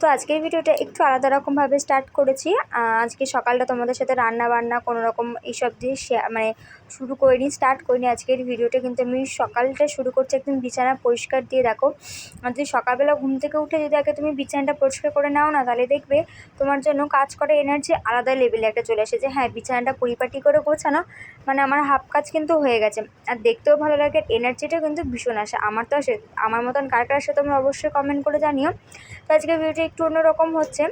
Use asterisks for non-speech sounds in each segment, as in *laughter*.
তো আজকের ভিডিওটা একটু আলাদা রকমভাবে স্টার্ট করেছি। আজকে সকালটা তোমাদের সাথে রান্না বান্না কোনো রকম এইসব দিয়ে মানে শুরু করিনি স্টার্ট করিনি আজকের ভিডিওটা কিন্তু আমি সকালটা শুরু করছি, একদম বিছানা পরিষ্কার দিয়ে, দেখো। আর যদি সকালবেলা ঘুম থেকে উঠে যদি আগে তুমি বিছানাটা পরিষ্কার করে নাও না, তাহলে দেখবে তোমার জন্য কাজ করে এনার্জি আলাদা লেভেলে একটা চলে আসে যে হ্যাঁ বিছানাটা পরিপাটি করে গোছানো মানে আমার হাফ কাজ কিন্তু হয়ে গেছে। আর দেখতেও ভালো লাগে এনার্জিটা কিন্তু ভীষণ আসে। আমার তো আসে, আমার মতন কার কার আসে তোমরা অবশ্যই কমেন্ট করে জানিও। তো আজকে ভিডিওটা একটু অন্যরকম হচ্ছে।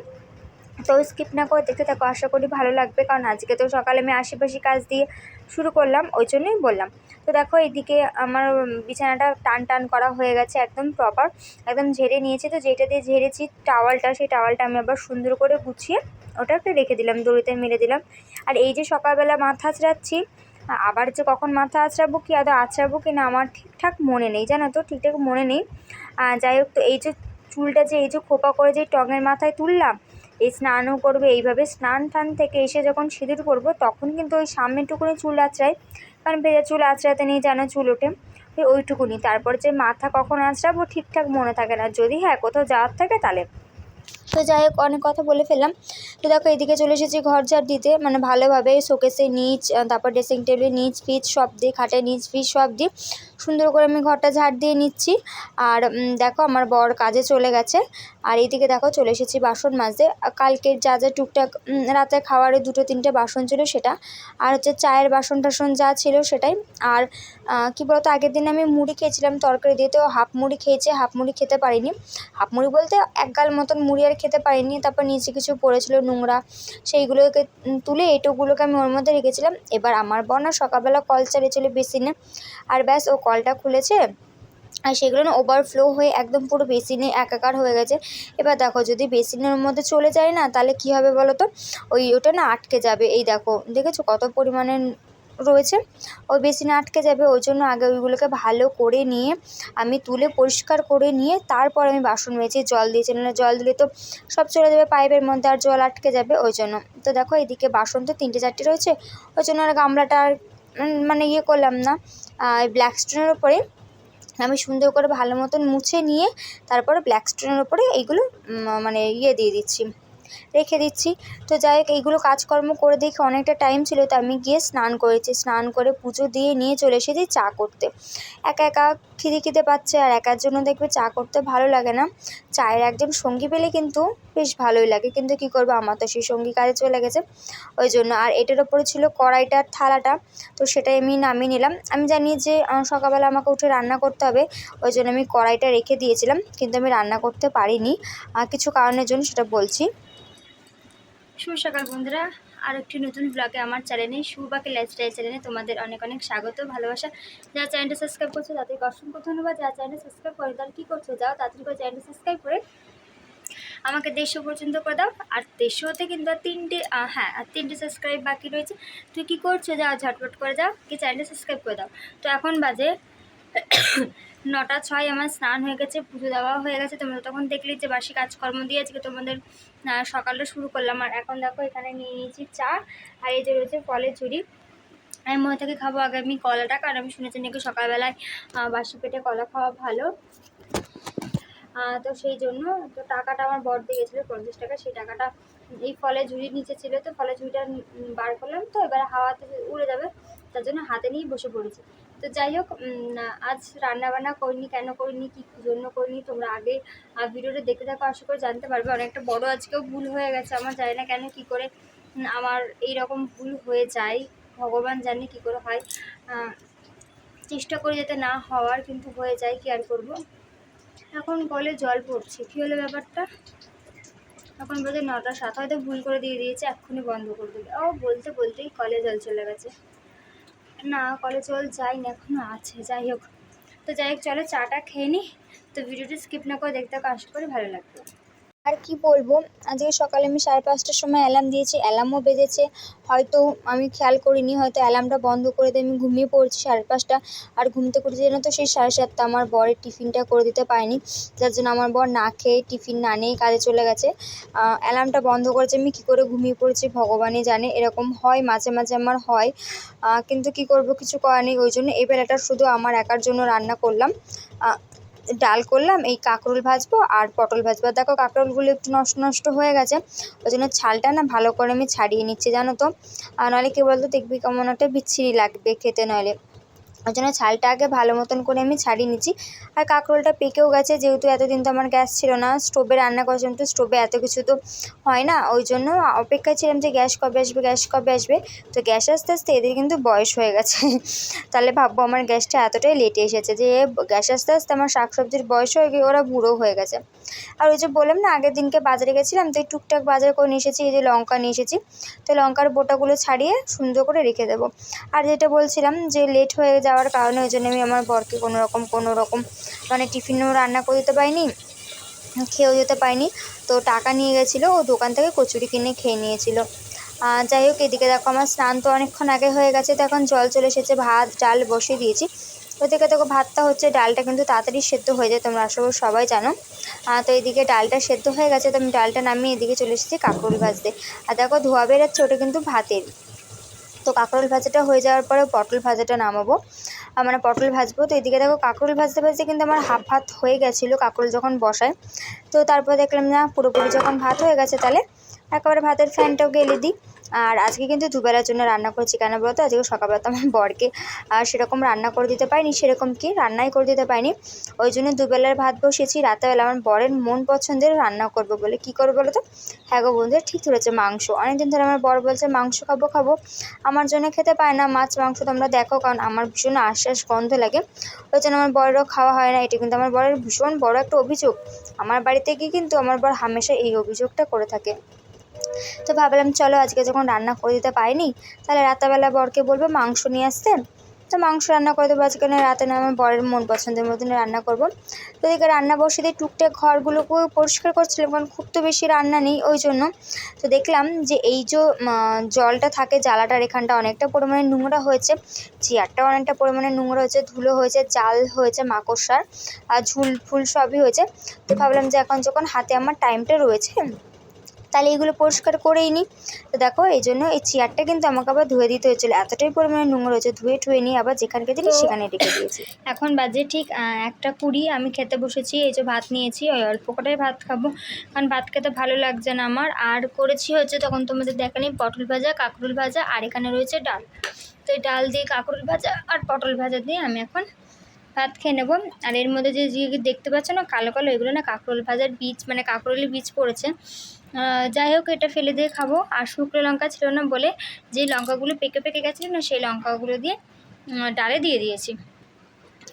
তো স্কিপ না করে দেখতে থাকো, আশা করি ভালো লাগবে। কারণ আজকে তো সকালে আমি আশেপাশে কাজ দিয়ে শুরু করলাম, ওই জন্যই বললাম। তো দেখো এইদিকে আমার বিছানাটা টান টান করা হয়ে গেছে একদম প্রপার একদম ঝেড়ে নিয়েছি। তো যেটা দিয়ে ঝেড়েছি টাওয়ালটা সেই টাওয়ালটা আমি আবার সুন্দর করে গুছিয়ে ওটাকে রেখে দিলাম, দড়িতে মেরে দিলাম। আর এই যে সকালবেলা মাথা আঁচড়াচ্ছি, আবার যে কখন মাথা আঁচড়াবো কি আদৌ আঁচড়াবো কি না আমার ঠিকঠাক মনে নেই, জানো তো, ঠিকঠাক মনে নেই। যাই হোক, তো এই যে চুলটা যে, এই যে খোপা করে যে টঙের মাথায় তুললাম এই স্নানও করবে। এইভাবে স্নান টান থেকে এসে যখন সিঁদুর করব তখন কিন্তু ওই সামনেটুকুনি চুল আঁচড়াই। কারণ ভেজা চুল আঁচড়াতে নেই, যেন চুল ওঠে। ওই ওইটুকুনি। তারপর যে মাথা কখন আঁচড়াবো ঠিকঠাক মনে থাকে না। যদি হ্যাঁ কোথাও যাওয়ার থাকে তাহলে। তো যাই হোক, অনেক কথা বলে ফেললাম। তো দেখো, এদিকে চলে এসেছি ঘর ঝাড় দিতে। মানে ভালোভাবে শোকেসে নিচ তারপর ড্রেসিং টেবিলের নিচ ফিচ সব দিয়ে খাটে নিচ ফিচ সব দিয়ে সুন্দর করে আমি ঘরটা ঝাড় দিয়ে নিচ্ছি। আর দেখো, আমার বর কাজে চলে গেছে। আর এইদিকে দেখো, চলে এসেছি বাসন মাজতে। কালকের যা যা টুকটাক রাতে খাওয়ারে দুটো, তিনটে বাসন ছিল সেটা। আর হচ্ছে চায়ের বাসন টাসন যা ছিল সেটাই। আর কি বলতো, আগের দিন আমি মুড়ি খেয়েছিলাম তরকারি দিয়ে। তো হাফ মুড়ি খেয়েছে, হাফ মুড়ি খেতে পারিনি। হাফ মুড়ি বলতে এক গাল মতন মুড়ি আর খেতে পারিনি, তারপর নিচে কিছু পড়েছিল নোংরা, সেইগুলোকে তুলে এঁটোগুলোকে আমি ওর মধ্যে রেখেছিলাম। এবার আমার বোন না সকালবেলা কল চালিয়েছিল বেসিনে, আর ব্যাস ও কলটা খুলেছে, আর সেগুলো না ওভারফ্লো হয়ে একদম পুরো বেসিনে একাকার হয়ে গেছে। এবার দেখো, যদি বেসিনের মধ্যে চলে যায় না, তাহলে কী হবে বলো তো? ওই ওটা না আটকে যাবে, এই দেখো, দেখেছ কত পরিমাণে রয়েছে। ওই বেসিনে আটকে যাবে, ওই জন্য আগে ওইগুলোকে ভালো করে নিয়ে আমি তুলে পরিষ্কার করে নিয়ে তারপর আমি বাসন মেজে জল দিয়েছি। নাহলে জল দিলে তো সব চলে যাবে পাইপের মধ্যে আর জল আটকে যাবে ওই জন্য। তো দেখো এদিকে বাসন তো তিনটে চারটে রয়েছে, ওই জন্য আর গামলাটা আর মানে ইয়ে করলাম না। ব্ল্যাক স্টোনের ওপরে আমি সুন্দর করে ভালো মতন মুছে নিয়ে তারপরে ব্ল্যাক স্টোনের ওপরে এইগুলো মানে ইয়ে দিয়ে দিচ্ছি। রেখে দিচ্ছি। তো যাই হোক, এইগুলো কাজকর্ম করে দেখে অনেকটা টাইম ছিল, তো আমি গিয়ে স্নান করেছি। স্নান করে পুজো দিয়ে নিয়ে চলে এসেছি চা করতে। একা একা খিদে খিদে পাচ্ছে আর একার জন্য দেখবে চা করতে ভালো লাগে না। চায়ের একজন সঙ্গী পেলে কিন্তু বেশ ভালোই লাগে। কিন্তু কী করব, আমার তো সেই সঙ্গী কাজে চলে গেছে। ওই জন্য আর এটার ওপরে ছিল কড়াইটার থালাটা, তো সেটাই আমি নামিয়ে নিলাম। আমি জানি যে সকালবেলা আমাকে উঠে রান্না করতে হবে, ওই জন্য আমি কড়াইটা রেখে দিয়েছিলাম, কিন্তু আমি রান্না করতে পারিনি। কিছু কারণের জন্য সেটা বলছি। শুভ সকাল বন্ধুরা। আর একটি নতুন ব্লগে আমার চ্যানেলে সুবাকে লাইফস্টাইল চ্যানেলে তোমাদের অনেক অনেক স্বাগত, ভালোবাসা। যারা চ্যানেলটা সাবস্ক্রাইব করছ, তাদেরকে অসংখ্য ধন্যবাদ। যারা চ্যানেলটা সাবস্ক্রাইব করে তারা কী করছ? যাও, তাড়াতাড়ি করে চ্যানেলটা সাবস্ক্রাইব করে আমাকে দেড়শো পর্যন্ত করে দাও। আর দেড়শোতে কিন্তু আর তিনটে হ্যাঁ আর তিনটে সাবস্ক্রাইব বাকি রয়েছে। তুই কী করছ? যাও, ঝটপট করে যাও কি চ্যানেলটা সাবস্ক্রাইব করে দাও। তো এখন বাজে নটা ছয় আমার স্নান হয়ে গেছে, পুজো দেওয়া হয়ে গেছে। তোমরা তখন দেখলি যে বাসি কাজকর্ম দিয়ে আজকে তোমাদের সকালটা শুরু করলাম। আর এখন দেখো, এখানে নিয়ে নিয়েছি চা আর এই যে রয়েছে ফলের ঝুড়ি। আমি মনে থেকে খাব আগে, আমি কলাটা, কারণ আমি শুনেছি নাকি সকালবেলায় বাসি পেটে কলা খাওয়া ভালো। তো সেই জন্য, তো টাকাটা আমার বর দিয়ে গেছিল, পঞ্চাশ টাকা। সেই টাকাটা এই ফলের ঝুড়ির নিচে ছিল তো, ফলের ঝুড়িটা বার করলাম তো, এবার হাওয়াতে উড়ে যাবে। তার জন্য হাতে নিয়ে বসে পড়েছি। তো যাই হোক আজ রান্না বান্না করিনি, কেন করিনি, কী জন্য করিনি, তোমরা আগে ভিডিওটা দেখে থাকো, আশা করে জানতে পারবে। অনেকটা বড় আজকেও ভুল হয়ে গেছে, আমার জানি না কেন কী করে আমার এই রকম ভুল হয়ে যায়, ভগবান জানে কী করে হয় চেষ্টা করি যাতে না হওয়ার, কিন্তু হয়ে যায়, কি আর করব? এখন কলে জল পড়ছে, কী হলো ব্যাপারটা? এখন বোধহয় নটা সাত, হয়তো ভুল করে দিয়ে দিয়েছে, এক্ষুনি বন্ধ করে দেবে। ও, বলতে বলতেই কলে জল চলে গেছে। না কলে যাই না এখনও আছে যাই হোক তো যাই হোক চলো চাটা খেয়ে নি। তো ভিডিওটি স্কিপ না করে দেখতে আশা করি ভালো লাগবে। আর কি বলব? আজকে সকালে আমি সাড়ে পাঁচটার সময় অ্যালার্ম দিয়েছি অ্যালার্মও বেজেছে। হয়তো আমি খেয়াল করিনি, হয়তো অ্যালার্মটা বন্ধ করে দিয়ে আমি ঘুমিয়ে পড়েছি সাড়ে পাঁচটা। আর ঘুমতে করতে যেন তো, সেই সাড়ে সাতটা আমার বরের টিফিনটা করে দিতে পারিনি। যার জন্য আমার বর না খেয়ে টিফিন না নিয়েই কাজে চলে গেছে। অ্যালার্মটা বন্ধ করেছে, আমি কী করে ঘুমিয়ে পড়েছি ভগবানই জানে। এরকম হয়, মাঝে মাঝে আমার হয়। কিন্তু কি করব, কিছু করার নেই। ওই জন্য এই বেলাটা শুধু আমার একার জন্য রান্না করলাম। ডাল করলাম, এই কাঁকরোল ভাজবো আর পটল ভাজবো। দেখো কাঁকরোলগুলো একটু নষ্ট নষ্ট হয়ে গেছে, ওই জন্য ছালটা না ভালো করে আমি ছাড়িয়ে নিচ্ছি, জানো তো? আর নাহলে কী বলতো, দেখবি কেমন একটা বিচ্ছিরি লাগবে খেতে নইলে ওই জন্য ছালটা আগে ভালো মতন করে আমি ছাড়িয়ে নিচ্ছি। আর কাঁকরোলটা পেকেও গেছে, যেহেতু এতদিন তো আমার গ্যাস ছিল না, স্টোভে রান্না করেছিলাম তো স্টোভে এত কিছু তো হয় না, ওই জন্য অপেক্ষায় ছিলাম যে গ্যাস কবে আসবে, গ্যাস কবে আসবে। তো গ্যাস আসতে আসতে এদের কিন্তু বয়স হয়ে গেছে। *laughs* তাহলে ভাববো আমার গ্যাসটা এতটাই লেটে এসেছে যে, গ্যাস আসতে আসতে আমার শাক সবজির বয়স হয়ে গিয়ে ওরা বুড়ো হয়ে গেছে। আর ওই যে বললাম না, আগের দিনকে বাজারে গেছিলাম, তো এই টুকটাক বাজার করে নিয়ে এসেছি, এই যে লঙ্কা নিয়ে এসেছি। তো লঙ্কার বোটাগুলো ছাড়িয়ে সুন্দর করে রেখে দেবো। আর যেটা বলছিলাম যে লেট হয়ে যাওয়ার কারণে ওই জন্য আমি আমার বরকে কোনো রকম কোনো রকম মানে টিফিনও রান্না করে দিতে পারিনি, খেয়েও যেতে পারিনি। তো টাকা নিয়ে গেছিল, ও দোকান থেকে কচুরি কিনে খেয়ে নিয়েছিল। যাই হোক, এদিকে দেখো আমার স্নান তো অনেকক্ষণ আগে হয়ে গেছে, তো এখন জল চলে এসেছে, ভাত, ডাল বসিয়ে দিয়েছি। ওদিকে দেখো ভাতটা হচ্ছে, ডালটা কিন্তু তাড়াতাড়ি সেদ্ধ হয়ে যায়, তোমরা আসলে সবাই জানো। তো এদিকে ডালটা সেদ্ধ হয়ে গেছে, তো আমি ডালটা নামিয়ে এদিকে চলে এসেছি কাঁকরোল ভাজতে। আর দেখো ধোয়া বেরোচ্ছে, ওটা কিন্তু ভাতের। তো কাঁকরোল ভাজাটা হয়ে যাওয়ার পরে পটল ভাজাটা নামাবো। মানে পটল ভাজবো। তো এদিকে দেখো কাঁকরোল ভাজতে ভাজতে কিন্তু আমার হাফ ভাত হয়ে গেছিল, কাঁকরোল যখন বসায়। তো তারপর দেখলাম না পুরোপুরি যখন ভাত হয়ে গেছে তাহলে, একেবারে ভাতের ফ্যানটাও গেলে দিই। আর আজকে কিন্তু দুবেলার জন্য রান্না করছি, কেন বলতো? আজকে সকালবেলা তো আমার বরকে সেরকম রান্না করে দিতে পারিনি, সেরকম কি রান্নাই করে দিতে পারিনি। ওই জন্য দুবেলার ভাত বসিয়েছি রাতেবেলা আমার বরের মন পছন্দের রান্না করব বলে। কি করব বলো তো হ্যাঁ গো বন্ধুরা, ঠিক ধরেছে, মাংস। অনেকদিন ধরে আমার বর বলছে, মাংস খাব খাব। আমার জন্য খেতে পায় না, মাছ, মাংস তোমরা দেখো, কারণ আমার ভীষণ আশ্বাস গন্ধ লাগে। ওই জন্য আমার বরেরও খাওয়া হয় না, এটা কিন্তু আমার বরের ভীষণ বড় একটা অভিযোগ। আমার বাড়িতে গিয়ে কিন্তু আমার বর হামেশা এই অভিযোগটা করে থাকে। তো ভাবলাম, চলো আজকে যখন রান্না করে দিতে পারিনি, তাহলে রাতেরবেলা বরকে বলব মাংস নিয়ে আসতে। তো মাংস রান্না করে দেবো আজকে রাতে না আমার বরের মন পছন্দের মতন রান্না করব। তো এদিকে রান্না বসে দিয়ে টুকটাক ঘরগুলোকেও পরিষ্কার করছিলাম, কারণ খুব তো বেশি রান্না নেই ওই জন্য। তো দেখলাম যে এই যে জলটা থাকে, জ্বালাটার এখানটা অনেকটা পরিমাণে নোংরা হয়েছে, চেয়ারটাও অনেকটা পরিমাণে নোংরা হয়েছে, ধুলো হয়েছে, জাল হয়েছে, মাকড়সার, আর ঝুল ফুল সবই হয়েছে। তো ভাবলাম যে এখন যখন হাতে আমার টাইমটা রয়েছে তাহলে এগুলো পরিষ্কার করেই নিই। তো দেখো এই জন্য এই চেয়ারটা কিন্তু আমাকে আবার ধুয়ে দিতে হয়েছিল। এতটাই পরিমাণে নোংরা হয়েছে ধুয়ে টুয়ে নিয়ে আবার যেখানকে দিলি সেখানে রেখে দিয়েছি। *laughs* এখন বাজে ঠিক একটা কুড়ি। আমি খেতে বসেছি এই যে ভাত নিয়েছি ওই অল্প কটাই ভাত খাব। কারণ ভাত খেতে ভালো লাগছে না আমার। আর করেছি হচ্ছে তখন তোমাদের দেখানি পটল ভাজা কাঁকরুল ভাজা আর এখানে রয়েছে ডাল। তো এই ডাল দিয়ে কাঁকরুল ভাজা আর পটল ভাজা দিয়ে আমি এখন ভাত খেয়ে নেব। আর এর মধ্যে যে দেখতে পাচ্ছ না কালো কালো এগুলো না কাঁকরোল ভাজার বীজ মানে কাঁকরোলের বীজ পড়েছে। যাই হোক, এটা ফেলে দিয়ে খাব। আর শুকনো লঙ্কা ছিল না বলে যে লঙ্কাগুলো পেকে পেকে গেছিল না, সেই লঙ্কাগুলো দিয়ে ডালে দিয়ে দিয়েছি।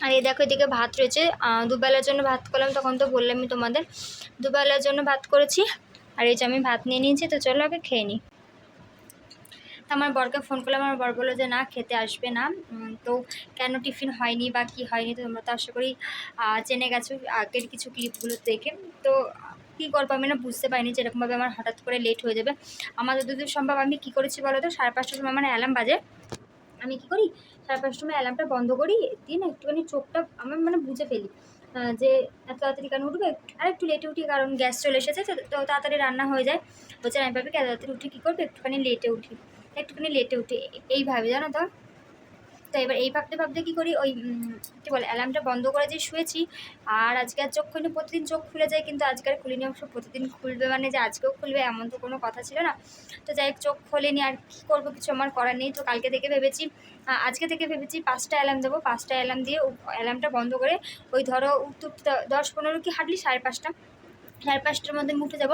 আর এই দেখো, এদিকে ভাত রয়েছে। দুবেলার জন্য ভাত করলাম, তখন তো বললামই তোমাদের। দুবেলার জন্য ভাত করেছি। আর এই যে আমি ভাত নিয়ে নিয়েছি, তো চলো আগে খেয়ে নিই আমার বরকে ফোন করলাম, আমার বর বলল যে, না, খেতে আসবে না। তো কেন টিফিন হয়নি বা কী হয়নি, তো তোমরা তো আশা করি জেনে গেছো আগের কিছু ক্লিপগুলো দেখে। তো কী করব আমি না বুঝতে পারিনি যে এরকমভাবে আমার হঠাৎ করে লেট হয়ে যাবে। আমার যতদূর সম্ভব, আমি কী করেছি বলো তো? সাড়ে পাঁচটার সময় আমার অ্যালার্ম বাজে। আমি কী করি? সাড়ে পাঁচটার সময় অ্যালার্মটা বন্ধ করি, দিয়ে না একটুখানি চোখটা আমার মানে বুঝে ফেলি যে এত তাড়াতাড়ি কেন উঠবে? আর একটু লেটে উঠি, কারণ গ্যাস চলে এসেছে, তো তাড়াতাড়ি রান্না হয়ে যায়। বলছে আমি ভাবি এত তাড়াতাড়ি উঠি? কী করবে? একটুখানি লেটে উঠি। একটুখানি লেটে উঠি, এইভাবে, জানো তো? তো এবার এই ভাবতে ভাবতে কী করি? ওই কী বলে অ্যালার্মটা বন্ধ করে যে শুয়েছি। আর আজকে আর চোখ খুলিনি, প্রতিদিন চোখ খুলে যায়, কিন্তু আজকে আর খুলিনি। অবশ্য প্রতিদিন খুলবে মানে যে আজকেও খুলবে, এমন তো কোনো কথা ছিল না। তো যাই হোক, চোখ খোলেনি, আর কী করব? কিছু আমার করার নেই। তো কালকে থেকে ভেবেছি আজকে থেকে ভেবেছি পাঁচটা অ্যালার্ম দেবো। পাঁচটা অ্যালার্ম দিয়ে অ্যালার্মটা বন্ধ করে ওই ধরো উত্তর দশ পনেরো কি, হাঁটলি সাড়ে পাঁচটা। সাড়ে পাঁচটার মধ্যে উঠে যাব।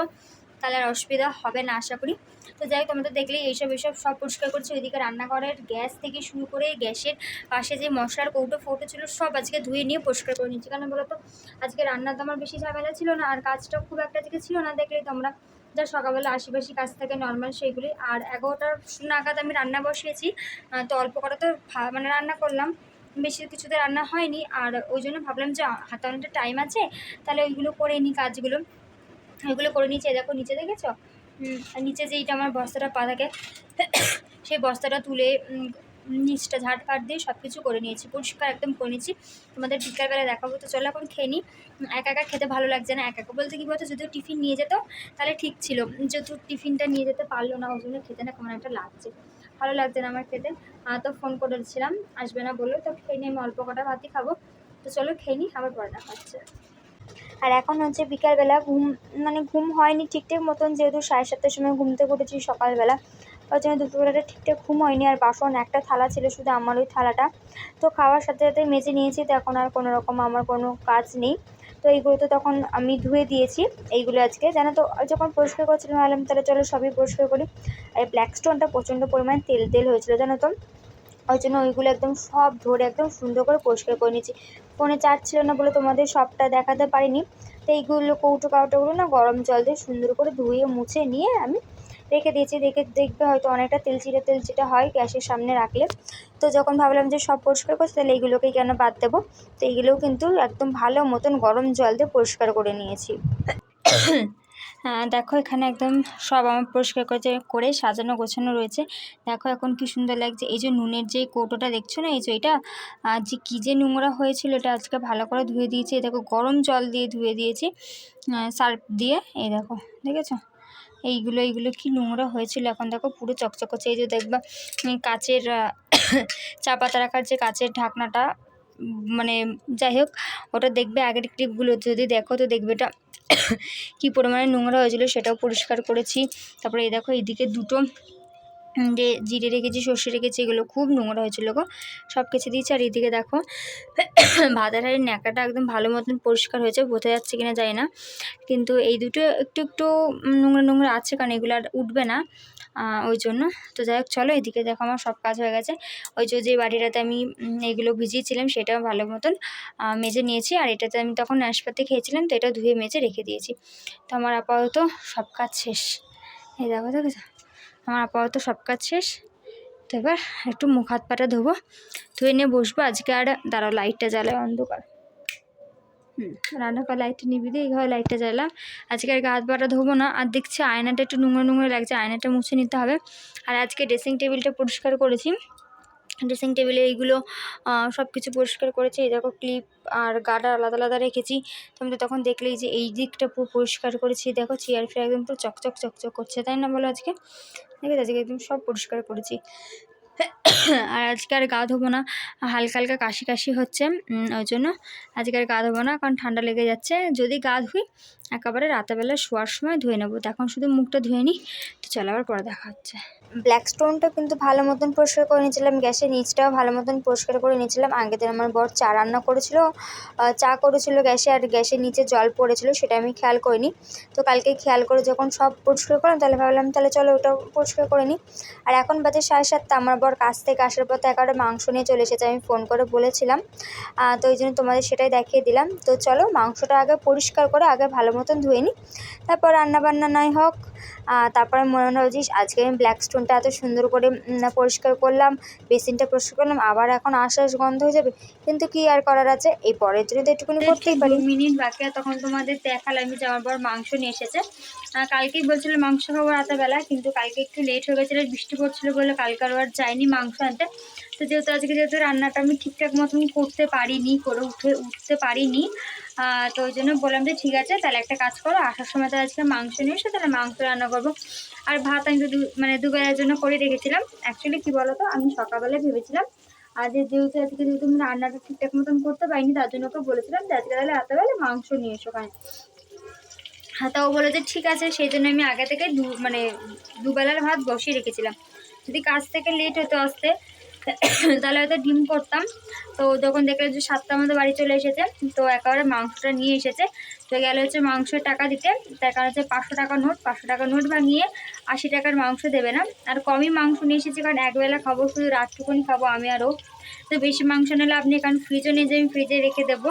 তাহলে আর অসুবিধা হবে না, আশা করি। তো যাই হোক তো দেখলেই এইসব এইসব সব পরিষ্কার করছি। ওইদিকে রান্নাঘরের গ্যাস থেকে শুরু করে গ্যাসের পাশে যে মশলার কৌটো ফৌটো ছিল, সব আজকে ধুয়ে নিয়ে পরিষ্কার করে নিচ্ছি কেন বলো তো? আজকে রান্নার তো আমার বেশি ঝামেলা ছিল না, আর কাজটা খুব একটা আজকে ছিল না। দেখলেই তোমরা যা সকালবেলা আশিপাশি কাজ থাকে নর্মাল সেইগুলি। আর এগারোটার নাগাদ আমি রান্না বসিয়েছি। তো অল্প করা তো মানে রান্না করলাম। বেশি কিছুতে রান্না হয়নি। আর ওই জন্য ভাবলাম যে, হাতে অনেকটা টাইম আছে, তাহলে ওইগুলো করে নিই কাজগুলো। ওইগুলো করে নিচে দেখো নিচে দেখেছ? নিচে যে এইটা আমার বস্তাটা পা থাকে, *coughs* সেই বস্তাটা তুলে নিচটা ঝাড় ফাট দিয়ে সব কিছু করে নিয়েছি, পরিষ্কার একদম করে নিয়েছি। তোমাদের বিকালবেলা দেখাবো, তো চলো এখন খেয়ে নিই একা একা খেতে ভালো লাগছে না, একা একা বলতে কী বলতো, যদিও টিফিন নিয়ে যেত, তাহলে ঠিক ছিল। যেহেতু টিফিনটা নিয়ে যেতে পারল না, ওই জন্য খেতে না কেমন একটা লাগছে। ভালো লাগছে না আমার খেতে। তো ফোন করেছিলাম, আসবে না বলল তো খেয়ে নিয়ে আমি অল্প কটা ভাতই খাব। তো চলো খেয়ে নিই আবার পরে দেখা হচ্ছে। আর এখন হচ্ছে বিকালবেলা ঘুম মানে ঘুম হয়নি ঠিকঠাক মতন, যেহেতু সাড়ে সাতটার সময় ঘুম থেকে উঠেছি সকালবেলা। ওই জন্য দুপুরবেলাটা ঠিকঠাক ঘুম হয়নি, আর বাসন, একটা থালা ছিল শুধু আমার ওই থালাটা। তো খাওয়ার সাথে সাথে মেজে নিয়েছি, তো এখন আর কোনো রকম আমার কোনো কাজ নেই। তো এইগুলো তো তখন আমি ধুয়ে দিয়েছি, এইগুলো আজকে। জানো তো যখন পরিষ্কার করছিলাম ভাবলাম তাহলে চলো সবই পরিষ্কার করি। আর ব্ল্যাক স্টোনটা প্রচণ্ড পরিমাণে তেল তেল হয়েছিল, জানো তো? ওই জন্য ওইগুলো একদম সব ধরে একদম সুন্দর করে পরিষ্কার করে নিয়েছি। ফোনে চার্জ ছিল না বলে তোমাদের সবটা দেখাতে পারিনি। তো এইগুলো কৌটো কাউটোগুলো না গরম জল দিয়ে সুন্দর করে ধুয়ে মুছে নিয়ে আমি রেখে দিয়েছি। দেখে দেখবে হয়তো অনেকটা তেলচিটে তেলচিটা হয় গ্যাসের সামনে রাখলে। তো যখন ভাবলাম যে সব পরিষ্কার করছি, তাহলে এইগুলোকেই কেন বাদ দেবো? তো এইগুলোও কিন্তু একদম ভালো মতন গরম জল দিয়ে পরিষ্কার করে নিয়েছি। দেখো এখানে একদম সব আমার পরিষ্কার করে করে সাজানো গোছানো রয়েছে। দেখো এখন কি সুন্দর লাগছে। এই যে নুনের যে কৌটোটা দেখছ না? এই যে এটা যে কী যে নোংরা হয়েছিল এটা আজকে ভালো করে ধুয়ে দিয়েছি। এই দেখো গরম জল দিয়ে ধুয়ে দিয়েছি সার্ফ দিয়ে। এই দেখো, দেখেছ? এইগুলো এইগুলো কি নোংরা হয়েছিল। এখন দেখো পুরো চকচক করছে এই যে দেখবা কাচের *coughs* চা পাতা রাখার যে কাচের ঢাকনাটা মানে যাই হোক, ওটা দেখবে আগের ক্লিপগুলো যদি দেখো তো দেখবে এটা *coughs* কী পরিমাণে নোংরা হয়েছিল সেটাও পরিষ্কার করেছি। তারপরে এই দেখো এইদিকে দুটো যে জিরে রেখেছি, সর্ষে রেখেছি, এগুলো খুব নোংরা হয়েছিল গো। সব কিছু দিয়েছি, আর এদিকে দেখো, *coughs* ভাতের হাড়ির ন্যাকাটা একদম ভালো মতন পরিষ্কার হয়েছে, বোঝা যাচ্ছে কিনা যায় না। কিন্তু এই দুটো একটু একটু নোংরা নোংরা আছে, কারণ এগুলো আর উঠবে না ওই জন্য। তো যাই হোক, চলো এদিকে দেখো, আমার সব কাজ হয়ে গেছে। ওই যে যে বাটিটাতে আমি এগুলো ভিজিয়েছিলাম, সেটাও ভালো মতন মেজে নিয়েছি। আর এটাতে আমি তখন নাশপাতি খেয়েছিলাম, তো এটা ধুয়ে মেজে রেখে দিয়েছি। তো আমার আপাতত সব কাজ শেষ। এই দেখো, দেখেছ? আমার আপাতত সব কাজ শেষ। তো এবার একটু মুখ হাত পাটা ধোবো, ধুয়ে নিয়ে বসবো। আজকে আর দাঁড়াও লাইটটা জ্বালায় অন্ধকার। হুম রান্নাঘর লাইটটা নিবি দিয়ে এই ঘরে লাইটটা জ্বালাম আজকে আর গা পাটা ধোবো না। আর দেখছি আয়নাটা একটু নোংরা নোংরা লাগছে, আয়নাটা মুছে নিতে হবে। আর আজকে ড্রেসিং টেবিলটা পরিষ্কার করেছি। ড্রেসিং টেবিলে এইগুলো সব কিছু পরিষ্কার করেছি। এই দেখো ক্লিপ আর গার্ডার আলাদা আলাদা রেখেছি। তুমি তো তখন দেখলেই যে এই দিকটা পুরো পরিষ্কার করেছি। দেখো চেয়ার ফেয়ার একদম পুরো চকচক চকচক করছে, তাই না বলো আজকে? দেখেছ আজকে একদম সব পরিষ্কার করেছি। আর আজকে আর গা ধোবো না, হালকা হালকা কাশি কাশি হচ্ছে ওই জন্য আজকে আর গা ধোবো না, কারণ ঠান্ডা লেগে যাচ্ছে। যদি গা ধুই, একেবারে রাতেবেলা শোয়ার সময় ধুয়ে নেব। এখন শুধু মুখটা ধুয়ে নিই, তো চলো আবার পরে দেখা হচ্ছে। ব্ল্যাক স্টোনটা কিন্তু ভালো মতন পরিষ্কার করে নিয়েছিলাম, গ্যাসের নিচটাও ভালো মতন পরিষ্কার করে নিয়েছিলাম। আগের দিন আমার বর চা রান্না করেছিল চা করেছিল গ্যাসে আর গ্যাসের নিচে জল পড়েছিল, সেটা আমি খেয়াল করিনি। তো কালকে খেয়াল করে যখন সব পরিষ্কার করলাম, তাহলে ভাবলাম তাহলে চলো ওটাও পরিষ্কার করে নিই। আর এখন বাজে সাড়ে সাতটা, আমার বর কাছ থেকে আসার পর তো একেবারে মাংস নিয়ে চলে এসেছে, আমি ফোন করে বলেছিলাম। তো ওই জন্য তোমাদের সেটাই দেখিয়ে দিলাম। তো চলো মাংসটা আগে পরিষ্কার করে আগে ভালো মতন ধুয়ে নিই। তারপর রান্নাবান্না নয় হোক তারপরে মনে হলো যে আজকে আমি ব্ল্যাক স্টোনটা এত সুন্দর করে পরিষ্কার করলাম বেসিনটা পরিষ্কার করলাম আবার এখন আশ্বাস গন্ধ হয়ে যাবে। কিন্তু কি আর করার আছে? এই পরের জন্য তো একটুখানি করতেই পারি। মিনিট বাকি আর তখন তোমাদের দেখালাম যে আমার বর মাংস নিয়ে এসেছে। কালকেই বলছিল মাংস খাব রাতেরবেলা কিন্তু কালকে একটু লেট হয়ে গেছিল বৃষ্টি পড়ছিল বলে কালকে আর যাইনি মাংস আনতে। তো যেহেতু আজকে যেহেতু রান্নাটা আমি ঠিকঠাক মতন করতে পারিনি করে উঠে উঠতে পারিনি তো ওই জন্য বললাম যে ঠিক আছে, তাহলে একটা কাজ করো, আসার সময় তো আজকে মাংস নিয়ে এসো, তাহলে মাংস রান্না করব। আর ভাত আমি মানে দুবেলার জন্য করে রেখেছিলাম। অ্যাকচুয়ালি কী বলো তো আমি সকালবেলা ভেবেছিলাম, আর যেহেতু আজকে যেহেতু আমি রান্নাটা ঠিকঠাক মতন করতে পারিনি, তার জন্য ওকে বলেছিলাম যে আজকে তাহলে রাতেরবেলা মাংস নিয়ে এসো ওখানে হ্যাঁ তা ও বলে যে ঠিক আছে, সেই জন্য আমি আগে থেকে দু মানে দুবেলার ভাত বসিয়ে রেখেছিলাম। যদি কাজ থেকে লেট হতো আসতে *coughs* তাহলে হয়তো ডিম করতাম। তো যখন দেখলে যে সাতটার মধ্যে বাড়ি চলে এসেছে, তো একেবারে মাংসটা নিয়ে এসেছে। তো গেলে হচ্ছে মাংসের টাকা দিতে। তার কারণ হচ্ছে পাঁচশো টাকা নোট। পাঁচশো টাকা নোট ভাঙিয়ে আশি টাকার মাংস দেবে না। আর কমই মাংস নিয়ে এসেছে কারণ একবেলা খাব, শুধু রাতটুকুনি খাব আমি আরও তো বেশি মাংস নিলে আপনি কারণ ফ্রিজও নিয়ে যে আমি ফ্রিজে রেখে দেবো।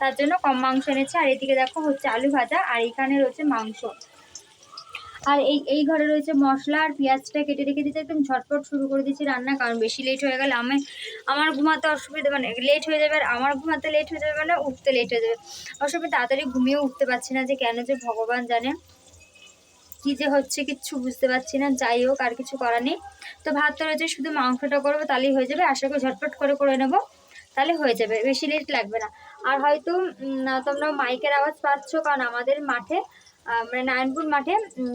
তার জন্য কম মাংস এনেছে। আর এদিকে দেখো হচ্ছে আলু ভাজা, আর এইখানে রয়েছে মাংস। আর এই এই ঘরে রয়েছে মশলা আর পেঁয়াজটা কেটে রেখে দিয়েছি। একদম ঝটপট শুরু করে দিয়েছি রান্না, কারণ বেশি লেট হয়ে গেলে আমি, আমার ঘুমাতে অসুবিধা মানে লেট হয়ে যাবে আর আমার ঘুমাতে লেট হয়ে যাবে মানে উঠতে লেট হয়ে যাবে। অসুবিধা তাড়াতাড়ি ঘুমিয়েও উঠতে পারছি না যে কেন যে ভগবান জানে, কী যে হচ্ছে কিচ্ছু বুঝতে পারছি না। যাই হোক, আর কিছু করার নেই। তো ভাতটা রয়েছে, শুধু মাংসটা করব, তাহলেই হয়ে যাবে। আশা করি ঝটপট করে করে নেব, তাহলে হয়ে যাবে, বেশি লেট লাগবে না। আর হয়তো তোমরা মাইকের আওয়াজ পাচ্ছ, কারণ আমাদের মাঠে মানে নারায়ণপুর মাঠে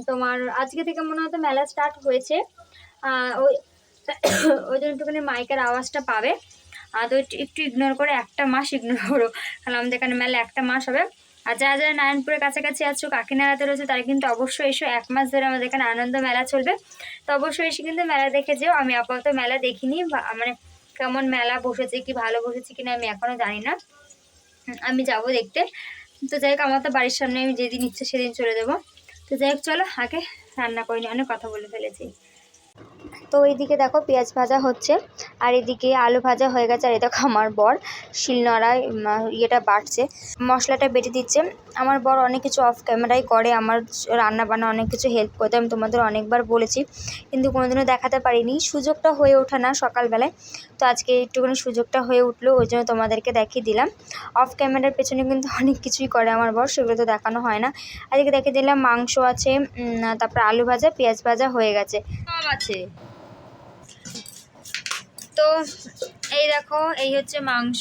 তোমার আজকে থেকে মনে হয়তো মেলা স্টার্ট হয়েছে। ওই *coughs* ওই জন্য একটুখানি মাইকের আওয়াজটা পাবে। আদৌ একটু একটু ইগনোর করে একটা মাস ইগনোর করো। কারণ আমাদের এখানে মেলা একটা মাস হবে। আর যারা যারা নারায়ণপুরের কাছাকাছি আছো, কাকিনাড়াতে রয়েছে, তারা কিন্তু অবশ্যই এসো। এক মাস ধরে আমাদের এখানে আনন্দ মেলা চলবে। তো অবশ্যই এসে কিন্তু মেলা দেখে যেও। আমি আপাতত মেলা দেখিনি। মানে কেমন মেলা বসেছে, কি ভালো বসেছে কিনা আমি এখনও জানি না। আমি যাব দেখতে। তো যাই হোক, আমার তো বাড়ির সামনে আমি যেদিন ইচ্ছে সেদিন চলে দেবো তো যাই হোক, চলো, আগে রান্না করিনি অনেক কথা বলে ফেলেছি। তো এইদিকে দেখো, পেঁয়াজ ভাজা হচ্ছে, আর এদিকে আলু ভাজা হয়ে গেছে, আর এ দেখো আমার বর শিলনড়ায় ইয়েটা বাটছে, মশলাটা বেটে দিচ্ছে। আমার বর অনেক কিছু অফ ক্যামেরাই করে, আমার রান্না বান্না অনেক কিছু হেল্প করতে, আমি তোমাদের অনেকবার বলেছি, কিন্তু কোনোদিনও দেখাতে পারিনি। সুযোগটা হয়ে ওঠে না সকালবেলায়, তো আজকে একটুখানি সুযোগটা হয়ে উঠল, ওই জন্য তোমাদেরকে দেখিয়ে দিলাম। অফ ক্যামেরার পেছনে কিন্তু *laughs* অনেক কিছুই করে আমার বর, সেগুলো তো দেখানো হয় না। আজকে দেখিয়ে দিলাম মাংস আছে তারপর আলু ভাজা, পেঁয়াজ ভাজা হয়ে গেছে। আছে। তো এই দেখো, এই হচ্ছে মাংস,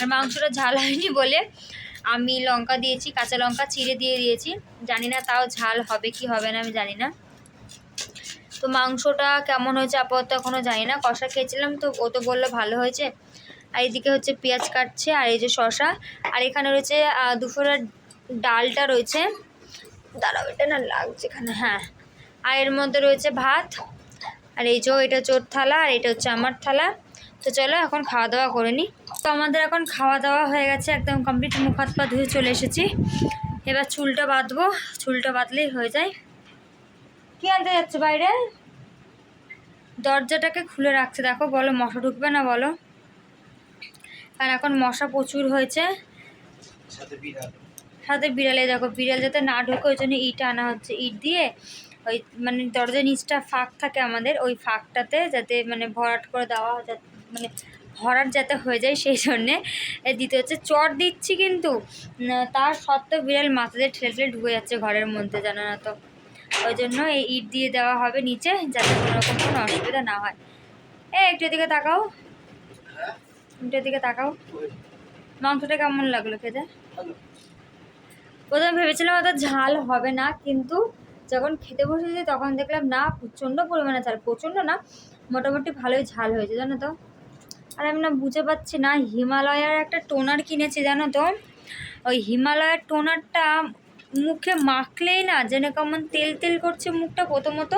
আর মাংসটা ঝাল হয়নি বলে আমি লঙ্কা দিয়েছি, কাঁচা লঙ্কা চিড়ে দিয়ে দিয়েছি। জানি না তাও ঝাল হবে কি হবে না, আমি জানি না। তো মাংসটা কেমন হয়েছে আপাতত এখনও জানি না, কষা খেয়েছিলাম তো, ও তো বলল ভালো হয়েছে। আর এদিকে হচ্ছে পেঁয়াজ কাটছে আর এই যে শশা আর এখানে রয়েছে দুপুরের ডালটা রয়েছে। দাঁড়াও, এটা না লাগছে এখানে হ্যাঁ। আর এর মধ্যে রয়েছে ভাত, আর এই যে এটা চোর থালা, আর এটা হচ্ছে আমার থালা। তো চলো এখন খাওয়া দাওয়া করে নিই তো আমাদের এখন খাওয়া দাওয়া হয়ে গেছে একদম কমপ্লিট মুখ হাত পা ধুয়ে চলে এসেছি। এবার চুলটা বাঁধবো চুলটা বাঁধলেই হয়ে যায়। কি আনতে যাচ্ছে বাইরে? দরজাটাকে খুলে রাখছে দেখো বলো মশা ঢুকবে না বলো? কারণ এখন মশা প্রচুর হয়েছে। সাথে বিড়ালে। দেখো বিড়াল যাতে না ঢোকে ওই জন্য ইট আনা হচ্ছে। ইট দিয়ে ওই মানে দরজার নিচটা ফাঁক থাকে আমাদের ওই ফাঁকটাতে যাতে মানে ভরাট করে দেওয়া যাতে- মানে ভরাট যাতে হয়ে যায় সেই জন্যে দিতে হচ্ছে। চট দিচ্ছি কিন্তু তার সত্ত্বেও বিড়াল মাথা দিয়ে ঠেলে ঠেলে ঢুকে যাচ্ছে ঘরের মধ্যে জানো না তো। ওই জন্য এই ইট দিয়ে দেওয়া হবে নিচে যাতে কোনো রকম কোনো অসুবিধা না হয়। এ একটু এদিকে তাকাও। হ্যাঁ? একটু এদিকে তাকাও। মাংসটা কেমন লাগল খেতে? প্রথমে ভেবেছিলাম অত ঝাল হবে না কিন্তু যখন খেতে বসেছি তখন দেখলাম না প্রচণ্ড পরিমাণে ঝাল প্রচণ্ড না মোটামুটি ভালোই ঝাল হয়েছে জানো তো। আর আমি না বুঝে পাচ্ছি না, হিমালয়ার একটা টোনার কিনেছি, জানো তো? ওই হিমালয়ের টোনারটা মুখে মাখলেই না যেন কেমন তেল তেল করছে মুখটা প্রথমত।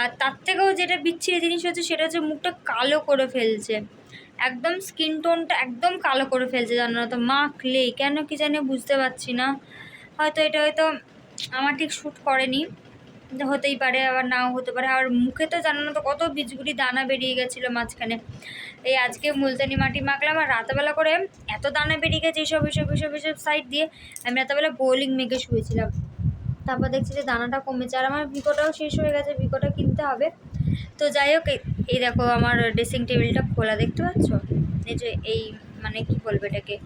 আর তার থেকেও যেটা বিচ্ছিরি জিনিস হচ্ছে সেটা হচ্ছে মুখটা কালো করে ফেলছে। একদম স্কিন টোনটা একদম কালো করে ফেলছে, জানো না তো? মাখলেই, কেন কি জানি বুঝতে পারছি না। হয়তো এটা হয়তো আমার ঠিক শ্যুট করেনি। হতেই পারে, আবার নাও হতে পারে। আর মুখে তো জানো না তো কত বিজগুড়ি দানা বেরিয়ে গেছিল মাঝখানে। এই আজকে মুলতানি মাটি মাখলাম আর রাতেবেলা করে এত দানা বেরিয়ে গেছে এইসব এইসব এইসব এইসব সাইড দিয়ে আমি রাতেবেলা বোলিং মেখে শুয়েছিলাম। তারপর দেখছি যে দানাটা কমেছে আর আমার ভিকোটাও শেষ হয়ে গেছে ভিকোটা কিনতে হবে। তো যাই হোক, এই- দেখো আমার ড্রেসিং টেবিলটা খোলা, দেখতে পাচ্ছ? এই যে এই মানে কি বলব এটাকে?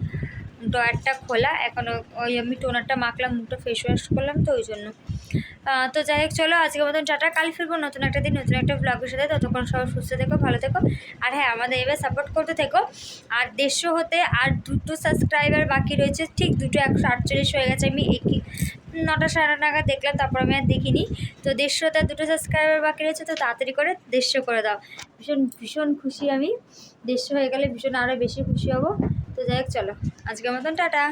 ডয়ারটা খোলা এখনও ওই আমি টোনারটা মাখলাম, মুখটা ফেস ওয়াশ করলাম তো ওই জন্য। তো যাই হোক, চলো, আজকের মতন টাটা, কাল ফিরবো নতুন একটা দিন, নতুন একটা ব্লগের সাথে। ততক্ষণ সবাই সুস্থ থেকো, ভালো থেকো। আর হ্যাঁ আমাদের এবার সাপোর্ট করতে থেকো। আর দেড়শো হতে আর দুটো সাবস্ক্রাইবার বাকি রয়েছে, ঠিক দুটো একশো আটচল্লিশ হয়ে গেছে। আমি একই নটা সাড়ে নাগাদ দেখলাম, তারপর আমি আর দেখিনি। তো দেড়শোতে আর দুটো সাবস্ক্রাইবার বাকি রয়েছে, তো তাড়াতাড়ি করে দেড়শো করে দাও। ভীষণ ভীষণ খুশি আমি। দেড়শো হয়ে গেলে ভীষণ আরও বেশি খুশি হব। তো যাই হোক, চলো, আজকের মতন টাটা।